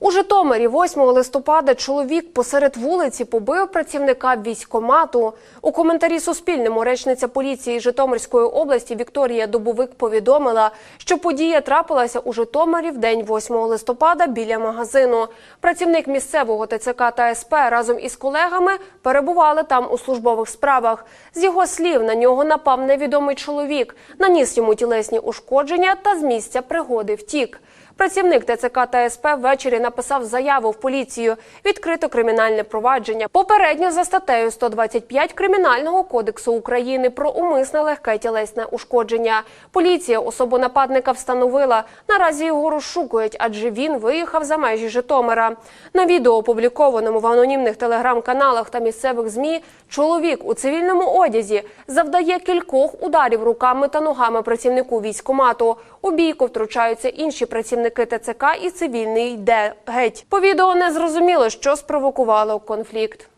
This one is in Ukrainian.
У Житомирі 8 листопада чоловік посеред вулиці побив працівника військкомату. У коментарі Суспільному речниця поліції Житомирської області Вікторія Добовик повідомила, що подія трапилася у Житомирі в день 8 листопада біля магазину. Працівник місцевого ТЦК та СП разом із колегами перебували там у службових справах. З його слів на нього напав невідомий чоловік, наніс йому тілесні ушкодження та з місця пригоди втік. Працівник ТЦК та СП ввечері написав заяву в поліцію. Відкрито кримінальне провадження. Попередньо за статтею 125 Кримінального кодексу України про умисне легке тілесне ушкодження. Поліція особу нападника встановила. Наразі його розшукують, адже він виїхав за межі Житомира. На відео, опублікованому в анонімних телеграм-каналах та місцевих змі, чоловік у цивільному одязі завдає кількох ударів руками та ногами працівнику військкомату. У бійку втручаються інші працівники ТЦК і цивільний йде геть. По відео не зрозуміло, що спровокувало конфлікт.